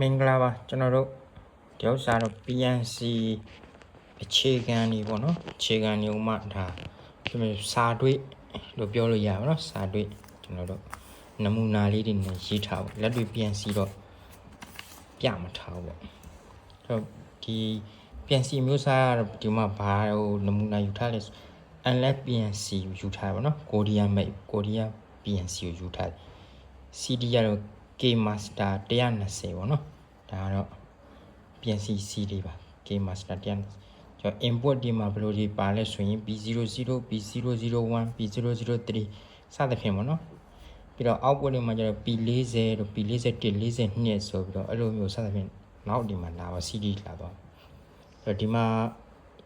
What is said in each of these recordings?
မင်္ဂလာပါကျွန်တော်တို့ဒီဥစ္စာတော့ PNC အခြေခံနေပေါ့နော်အခြေခံနေဥမှဒါဒီလိုစာတွေ့လို့ပြောလို့ရပါတော့စာတွေ့ကျွန်တော်တို့နမူနာလေးတွေနဲ့ရေးထားဖို့လက်တွေ့ PNC တော့ပြမထားဘူးပေါ့အဲ့တော့ဒီ PNC မျိုးစားကတော့ဒီမှာဘာဟိုနမူနာယူထားလဲဆို unless PNC ကိုယူထားပါတော့ကိုရီးယားမိတ်ကိုရီးယား PNC ကိုယူထားတယ် CD ကတော့ K Master 120ပေါ့နော်ဒါကတော့ PNC CD ပါ K Master 120ကျွန်တော် input ဒီမှာဘယ်လိုဒီပါလဲဆိုရင် B00 B001 B003 စသဖြင့်ပေါ့နော်ပြီးတော့ output တွေမှာကျတော့ P40 တို့ P41 42ဆိုပြီးတော့အဲ့လိုမျိုးစသဖြင့်နောက်ဒီမှာလာပါ CD လာတော့အဲ့တော့ဒီမှာ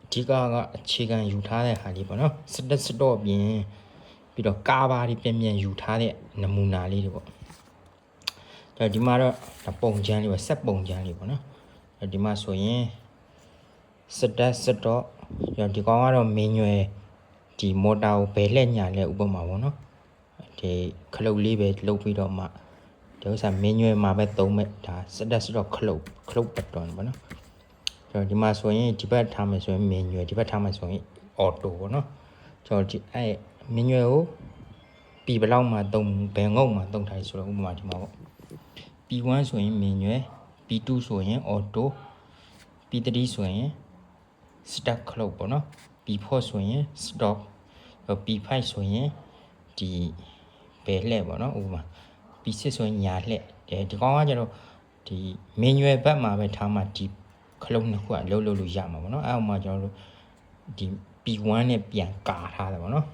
အဓိကကအခြေခံယူထားတဲ့ဟာလေးပေါ့နော်စတက်စတော့ပြင်ပြီးတော့ကာဘာတွေပြန်ပြန်ယူထားတဲ့နမူနာလေးတွေပေါ့ ဒါဒီမှာတော့ဒါပုံချမ်းလေးပေါ့ဆက်ပုံချမ်းလေးပေါ့နော်အဲ့ဒီမှာဆိုရင်စတက်စတော့ဒီကောင်ကတော့မင်းရွယ်ဒီမော်တာကိုဘယ်လှည့်ညာလဲဥပမာပေါ့နော်ဒီခလုတ်လေးပဲလှုပ်ပြီးတော့မှဒီဥစ္စာမင်းရွယ်မှာပဲသုံးမဲ့ဒါစတက်စတော့ခလုတ်ခလုတ်ပတ်တော်ပေါ့နော်ကျွန်တော်ဒီမှာဆိုရင်ဒီဘက်ထားမယ်ဆိုရင်မင်းရွယ်ဒီဘက်ထားမယ်ဆိုရင်အော်တိုပေါ့နော်ကျွန်တော်ဒီအဲ့မင်းရွယ်ကိုပြီဘလောက်မှသုံးဘယ်ငုတ်မှသုံးထားဆိုတော့ဥပမာဒီမှာပေါ့ P1 ဆိုရင်မင်းရွယ် P2 ဆိုရင် auto P3 ဆိုရင် stack cloud ပေါ့နော် P4 ဆိုရင် stop P5 ဆိုရင်ဒီဘယ်လှည့်ပေါ့နော်ဥပမာ P6 ဆိုရင်ညာလှည့်ဒီကောင်ကကျတော့ဒီ manual ဘက်မှာပဲထားမှဒီခလုံးနှစ်ခုကလှုပ်လှုပ်လို့ရမှာပေါ့နော်အဲအောင်မှကျွန်တော်တို့ဒီ P1 နဲ့ပြန်ကာထားတယ်ပေါ့နော်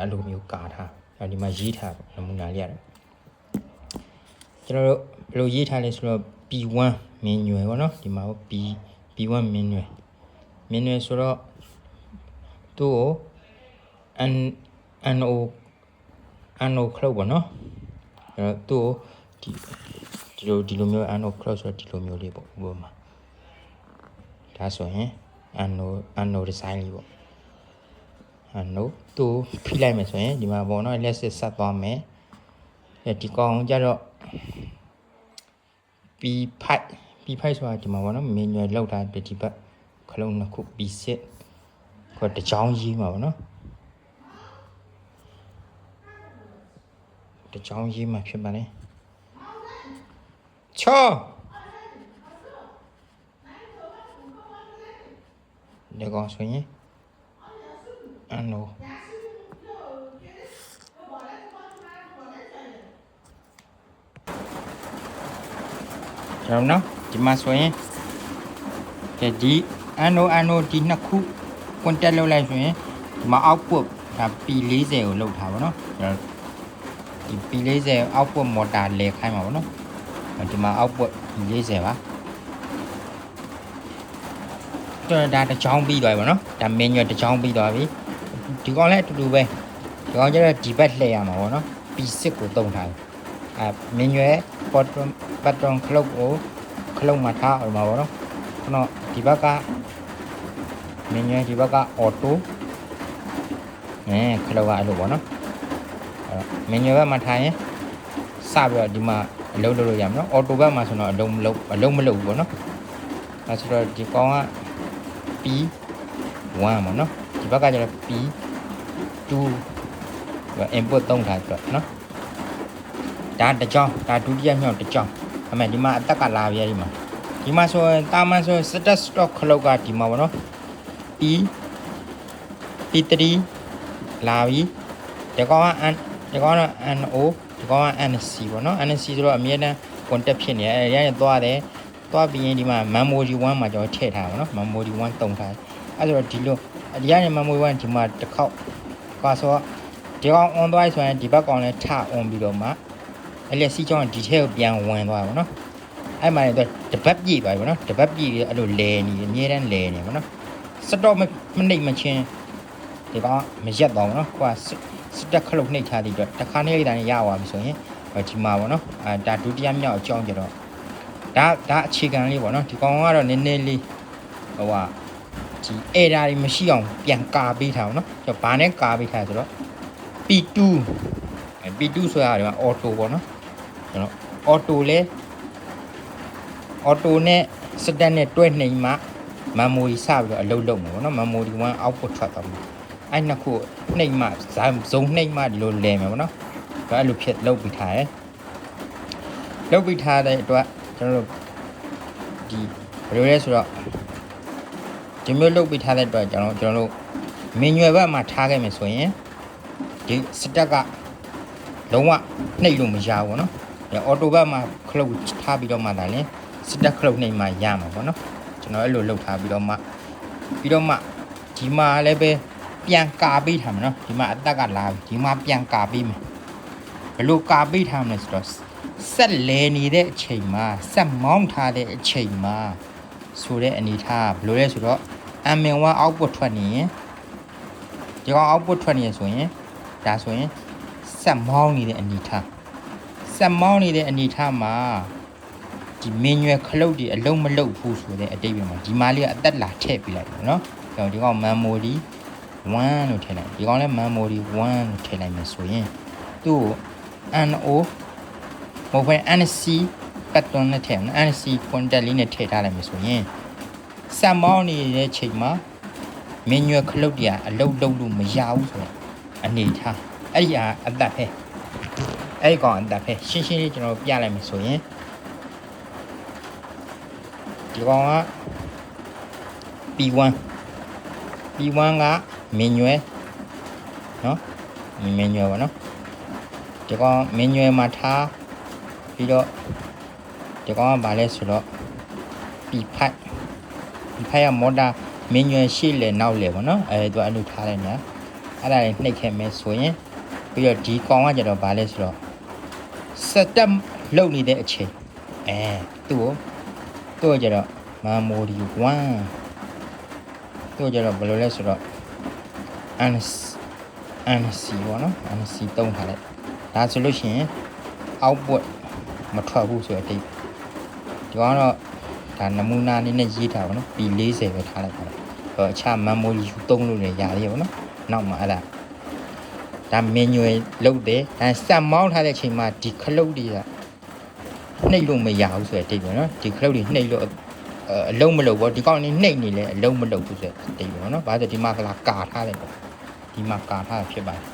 အဲ့လိုမျိုးကာထားအဲဒီမှာရေးထားနမူနာလေးရတယ် ကျွန်တော်တို့ဘယ်လိုရေးထားလဲဆိုတော့ P1 manual ပေါ့နော်ဒီမှာ P P1 manual manual ဆိုတော့သူ့ကို N NO NO cloud ပေါ့နော်အဲ့တော့သူ့ကိုဒီဒီလိုဒီလိုမျိုး NO cloud ဆိုတော့ဒီလိုမျိုးလေးပေါ့ဥပမာဒါဆိုရင် NO NO design လေးပေါ့ NO သူ့ကိုဖိလိုက်မယ်ဆိုရင်ဒီမှာပေါ့နော် let's say ဆက်သွားမယ်အဲဒီကောင်ကြတော့ P5 P5 ဆိုတာဒီမှာပေါ့နော် manual လောက်ထားတဲ့ဒီဘက်ခလုံးနှစ်ခု P6 ကိုတချောင်းရေးမှာပေါ့နော်တချောင်းရေးမှာဖြစ်ပါလေချောဒီကောင်ဆိုရင်အနို တော်နော်ဒီမှာဆိုရင်ကဲဒီအနိုအနိုဒီနှစ်ခု contact လုပ်လိုက်ဆိုရင်ဒီမှာ output ဒါ P40 ကိုလောက်ထားပါတော့ကျွန်တော်ဒီ P40 output motor လဲခိုင်းမှာပါနော်ဒီမှာ output P40 ပါတော်ဒါတစ်ချောင်းပြီးသွားပြီပါနော်ဒါ manual တစ်ချောင်းပြီးသွားပြီဒီကောင်လည်းအတူတူပဲဒီကောင်ကျတော့ဒီဘက်လှည့်ရမှာပေါ့နော် P6 ကိုတုံးထားတယ် အဲ manual patron patron clock ကိုခလုံးမှာထားအောင်ပါပေါ့နော်ခုနဒီဘက်ကမင်းရဲ့ဒီဘက်ကအော်တိုအဲခလောကအဲ့လိုပေါ့နော်အဲ့မင်းရဲ့ဘက်မှာထားရင်စပြီးတော့ဒီမှာအလုံးလုပ်လို့ရမှာနော်အော်တိုဘက်မှာဆိုတော့အလုံးမလုံးအလုံးမလုံးဘူးပေါ့နော်အဲဆိုတော့ဒီကောင်က P1 ပေါ့နော်ဒီဘက်ကကျတော့ P2 input သုံးထားဆိုတော့နော် ဒါတစ်ကြောင်းဒါဒုတိယမြောက်တစ်ကြောင်းအမေဒီမှာအတက်ကလာပြရဒီမှာဒီမှာဆိုရင်တာမန်ဆိုရင် status stock ခလုတ်ကဒီမှာပေါ့နော် P P3 လာပြီဒီကောင်က N ဒီကောင်က NO ဒီကောင်က NC ပေါ့နော် NC ဆိုတော့အမြဲတမ်း contact ဖြစ်နေတယ်အဲဒီကနေသွားတယ်သွားပြီးရင်ဒီမှာ memory 1မှာကျွန်တော်ထည့်ထားပါနော် memory 1တုံထားအဲဆိုတော့ဒီလိုဒီကနေ memory 1ဒီမှာတစ်ခေါက်ပါဆိုတော့ဒီကောင် on သွားဆိုရင်ဒီဘက်ကောင်လည်းထ on ပြီးတော့မှ အဲ့လက်စီးကြောင်းဒီထဲကိုပြန်ဝင်သွားပါတော့အဲ့မှာလည်းသူတပတ်ပြည့်ပါပြီပေါ့နော်တပတ်ပြည့်ပြီးအဲ့လိုလဲနေအများတန်းလဲနေပါတော့စတော့မနှိပ်မချင်းဒီကောင်မရက်တော့ဘူးနော်ဟိုကစတက်ခလုတ်နှိပ်ထားတဲ့အတွက်တစ်ခါနှိပ်လိုက်တာနဲ့ရသွားပြီဆိုရင်ဒီမှာပေါ့နော်အာဒါဒုတိယမြောက်အကြောင်းကြတော့ဒါဒါအခြေခံလေးပေါ့နော်ဒီကောင်ကတော့နည်းနည်းလေးဟိုကဒီ error တွေမရှိအောင်ပြန်ကာပေးထားအောင်နော်ကျွန်တော်ဘာနဲ့ကာပေးထားဆိုတော့ P2 P2 ဆိုတာဒီမှာ auto ပေါ့နော် ကျွန်တော် auto လဲအော်တိုနဲ့စတက်နဲ့တွဲနှိမ်မှ memory စပြီးတော့အလုပ်လုပ်မှာပေါ့နော် memory 1 output ထွက်သွားမှာအဲ့နှစ်ခုနှိမ်မှဇာဇုံနှိမ်မှဒီလိုလဲမယ်ပေါ့နော်ဒါအဲ့လိုဖြစ်လုပ်ပြီးထားတယ်လုပ်ပြီးထားတဲ့အတွက်ကျွန်တော်တို့ဒီဘယ်လိုလဲဆိုတော့ဒီမျိုးလုပ်ပြီးထားတဲ့အတွက်ကျွန်တော်ကျွန်တော်တို့မင်ညွယ်ဘက်မှာထားခဲ့မယ်ဆိုရင်ဒီစတက်ကလုံးဝနှိပ်လို့မရဘူးပေါ့နော်ဒီ အော်တိုဘက်မှာခလုတ်ထားပြီးတော့မှဒါလည်းစတက်ခလုတ်နှိပ်မှရမှာပေါ့နော်ကျွန်တော်အဲ့လိုလုပ်ထားပြီးတော့မှပြီးတော့မှဒီမှာလည်းပဲပြန်ကာပေးထားမှာနော်ဒီမှာအသက်ကလာပြီဒီမှာပြန်ကာပေးမယ်ဘယ်လိုကာပေးထားမလဲဆိုတော့ဆက်လဲနေတဲ့အချိန်မှာဆက်မောင်းထားတဲ့အချိန်မှာဆိုတဲ့အနေထားဘယ်လိုလဲဆိုတော့ M1 output ထွက်နေရင်ဒီကောင် output ထွက်နေရဆိုရင်ဒါဆိုရင်ဆက်မောင်းနေတဲ့အနေထား ဆက်မောင်းနေတဲ့အနေထားမှာဒီမင်းရွယ်ခလုတ်တွေအလုံးမလုံးဘူးဆိုတဲ့အတိတ်ပဲမှာဒီမာလေးကအသက်လာထည့်ပြလိုက်တယ်နော်ကျွန်တော်ဒီကောင် memory 1လို့ထည့်လိုက်ဒီကောင်လည်း memory 1လို့ထည့်လိုက်မယ်ဆိုရင်သူ့ကို NO မဟုတ်ဘဲ NC pattern နဲ့ထည့်နော် NC contact လေးနဲ့ထည့်ထားလိုက်မယ်ဆိုရင်စက်မောင်းနေတဲ့ချိန်မှာမင်းရွယ်ခလုတ်တွေကအလုံးလုံးလို့မရဘူးဆိုတော့အနေထားအဲ့ဒီဟာအသက်ပဲ အဲ့ဒီကောင်အသက်ပဲရှင်းရှင်းလေးကျွန်တော်ပြလိုက်မယ်ဆိုရင်ဒီကောင်က P1 P1 ကမင်းရွယ်နော်မင်းရွယ်ပါနော်ဒီကောင်မင်းရွယ်မှာထားပြီးတော့ဒီကောင်ကဘာလဲဆိုတော့ P5 P5 ကမော်တာမင်းရွယ်ရှေ့လေနောက်လေပေါ့နော်အဲသူအဲ့လိုထားလိုက်ညာအဲ့ဒါလေးနှိပ်ခဲ့မယ်ဆိုရင်ပြီးတော့ဒီကောင်ကကျတော့ဘာလဲဆိုတော့ setup လုပ်နေတဲ့အချိန်အဲသူ့ကိုသူ့ကိုကျတော့ memory 1သူ့ကိုကျတော့ဘယ်လိုလဲဆိုတော့ ans anc ပေါ့နော် anc တုံးထားလိုက်ဒါဆိုလို့ရှိရင် output မထွက်ဘူးဆိုတဲ့အတိတ်ဒီကောင်ကတော့ဒါနမူနာအနေနဲ့ရေးထားပါတော့ P40 ပဲထားလိုက်ပါတော့ဟိုအခြား memory ယူသုံးလို့လည်းရတယ်ပေါ့နော်နောက်မှာအဲ့ဒါ ဒါ manual လုပ်တယ်ဒါစက်မောင်းထားတဲ့အချိန်မှာဒီခလုတ်တွေကနှိပ်လို့မရဘူးဆိုတဲ့အတိတ်ပဲနော်ဒီခလုတ်တွေနှိပ်လို့အလုံးမလုံးဘောဒီကောင်နေနှိပ်နေလဲအလုံးမလုံးဘူးဆိုတဲ့အတိတ်ပဲနော်ဘာလို့ဒီမှာကလာကာထားတယ်ပေါ့ဒီမှာကာထားတာဖြစ်ပါတယ်